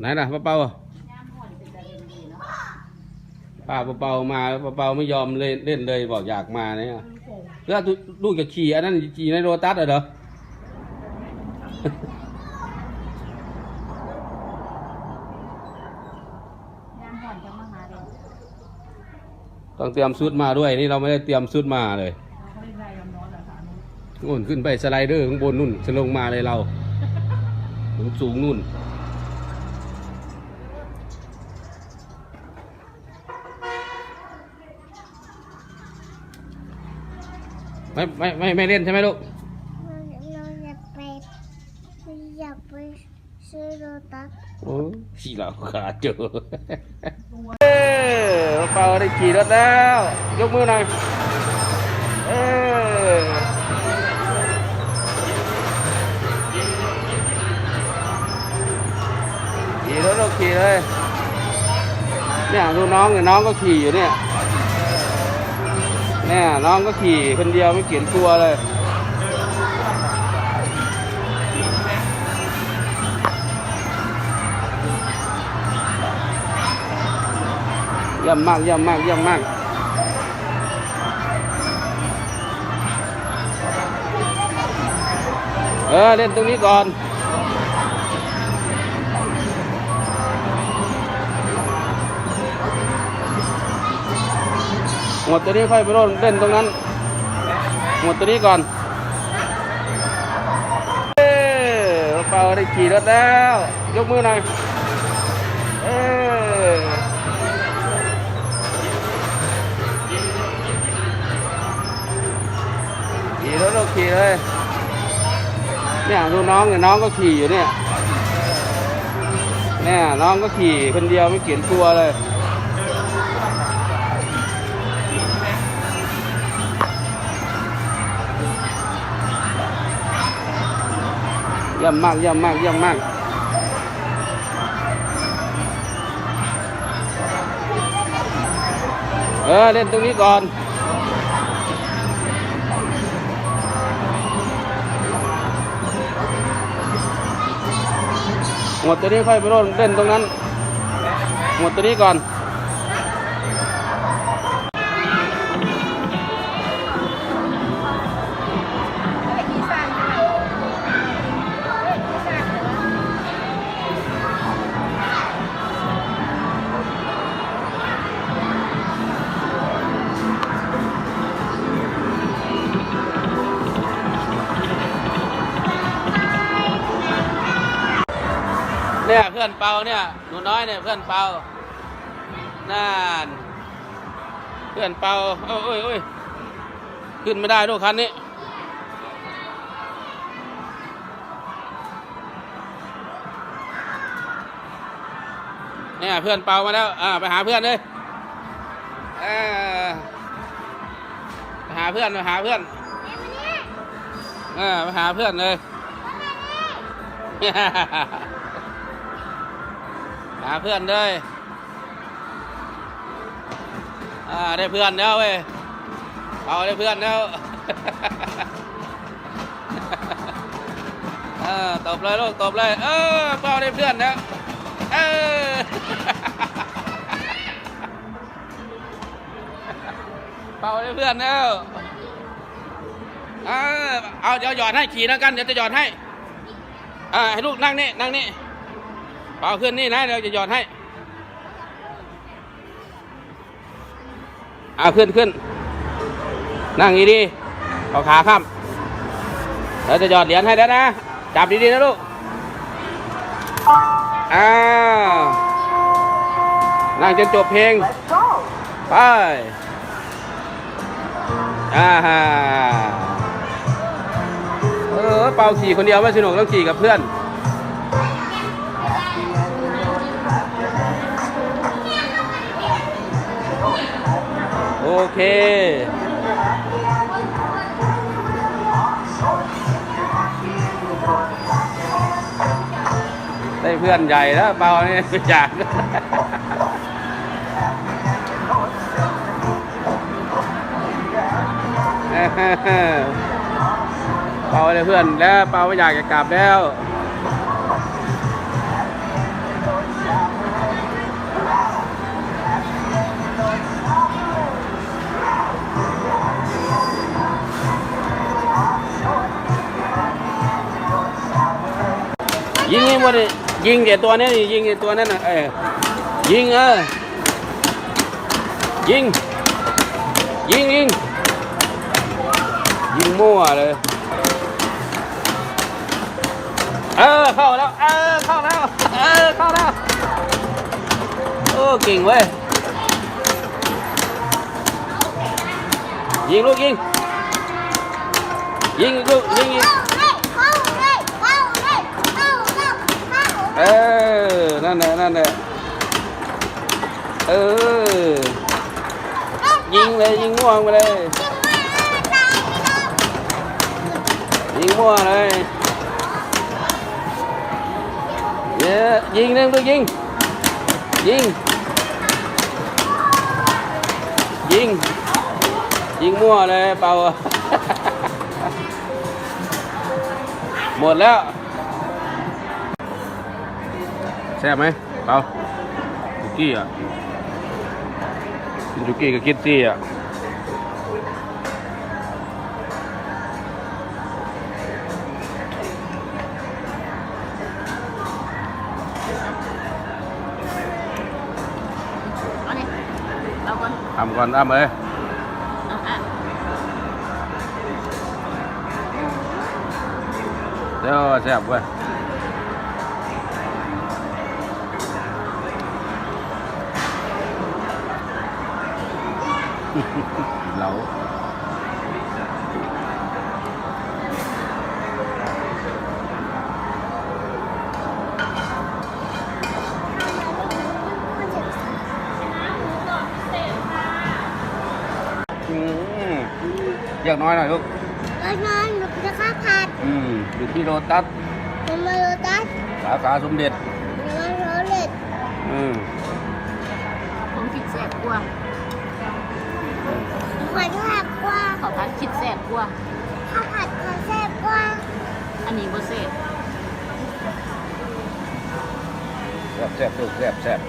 ไหนล่ะป้าเปาป้าป้าเปามาป้าเปาไม่ยอมเล่นเล่นเลยบอกอยากมาเนี่ยแล้วลูกจะขี่อันนั้นขี่ในโรตัสเหรอยามผ่อนจะมาหาเด็กต้องเตรียมชุดมาด้วยนี่เราไม่ได้เตรียมชุดมาเลยเขาไม่ได้ยอมร้อนเหรอคะนู่นขึ้นไปสไลเดอร์ข้างบนนู่นจะลงมาเลยเราสูงสูงนู่น ไม่ไม่ไม่ไม่เล่นใช่ไหมลูกเราจะไปอยากไปซื้อโรตัสโอ้ขี่เราขาเจอเอ้ยเปาได้ขี่รถแล้ว ยกมือหน่อยเออขี่รถเราขี่เลยเนี่ยดูน้องเนี่ยน้องก็ขี่อยู่เนี่ย น่น้องก็ขี่คนเดียวไม่เขียนตัวเลยเยี่ยมมากเยี่ยมมากเยี่ยมมากเออเล่นตรงนี้ก่อน หมดตัวนี้ค่อยไปเล่นตรงนั้น หมดตัวนี้ก่อนเอ้ยเปาได้ขี่รถแล้ว ยกมือหน่อยเออขี่รถเราขี่เลยเนี่ยดูน้องเนี่ยน้องก็ขี่อยู่เนี่ยเนี่ยน้องก็ขี่คนเดียวไม่เขียนตัวเลย เยี่ยมมากเยี่ยมมากเยี่ยมมากเออเล่นตรงนี้ก่อนหมดตัวนี้ค่อยไปเล่นตรงนั้น หมดตัวนี้ก่อน เนี่ยเพื่อนเปาเนี่ยหนูน้อยเนี่ยเพื่อนเปานั่นเพื่อนเปาโอ้ยโอ้ยโอ้ยขึ้นไม่ได้ลูกคันนี้เนี่ยเพื่อนเปามาแล้วอ่าไปหาเพื่อนเลยเออไปหาเพื่อนไปหาเพื่อนเออไปหาเพื่อนเลย หาเพื่อนเลยอ่าได้เพื่อนแล้วเว้ยเอาได้เพื่อนแล้วตบเลยลูกตบเลยเออเปาได้เพื่อนแล้วเออเปาได้เพื่อนแล้วเออเอาเดี๋ยวหยอดให้ขี่แล้วกันเดี๋ยวจะหยอดให้อ่าให้ลูกนั่งนี่นั่งนี่ เปล่าขึ้นนี่นะเดี๋ยวจะหยอดให้เอาขึ้นขึ้น นั่งดีๆเอาขาข้ามเดี๋ยวจะหยอดเหรียญให้แล้วนะ จับดีๆนะลูก อ้าว นั่งจนจบเพลง ไป อ่าฮะเออเป่าขี่คนเดียวไม่สนุกต้องขี่กับเพื่อน ได้เพื่อนใหญ่แล้วเปานี่ไม่อยากเป่าได้เพื่อนแล้วเปาไม่อยากจะกลับแล้ว ยิงนี่หมดดิยิงแต่ตัวนี้ดิยิงแต่ตัวนั้นน่ะเออยิงเออยิง ยิงยิงยิงมั่วเลยเออเข้าแล้วเออเข้าแล้วเออเข้าแล้วโอ้เก่งเว้ยยิงลูกยิงยิงลูกยิงยิง นั่นแหละนั่นแหละเออ ยิงเลยยิงม่วงไปเลย ยิงมั่วเลยเย้ยิงหนึ่งลูกยิง ยิง ยิง ยิงมั่วเลยเปล่าหมดแล้ว แซ่บไหมเป่าจุกี้อะกินจุกี้กับคิตตี้อะเอาเนี่ยเราก่อนทำก่อนอ้ำเลยเอาอะเดี๋ยวแซ่บเว้ย เหลาอืมเรียกน้อยหน่อยลูกแล้วนอนหนูจะข้าวผัดอืมอยู่ที่โรตัสหนูมาโรตัสสาขาสมเด็จหนูมาโรเลตอืมผมคิดแสบกว่า ขอแซ่บกว่าขอพันคิดแสบกว่าข้าวผัดขอแซ่บกว่าอันนี้บ่แสบแซ่บแซ่บลูกแซ่บแซ่บ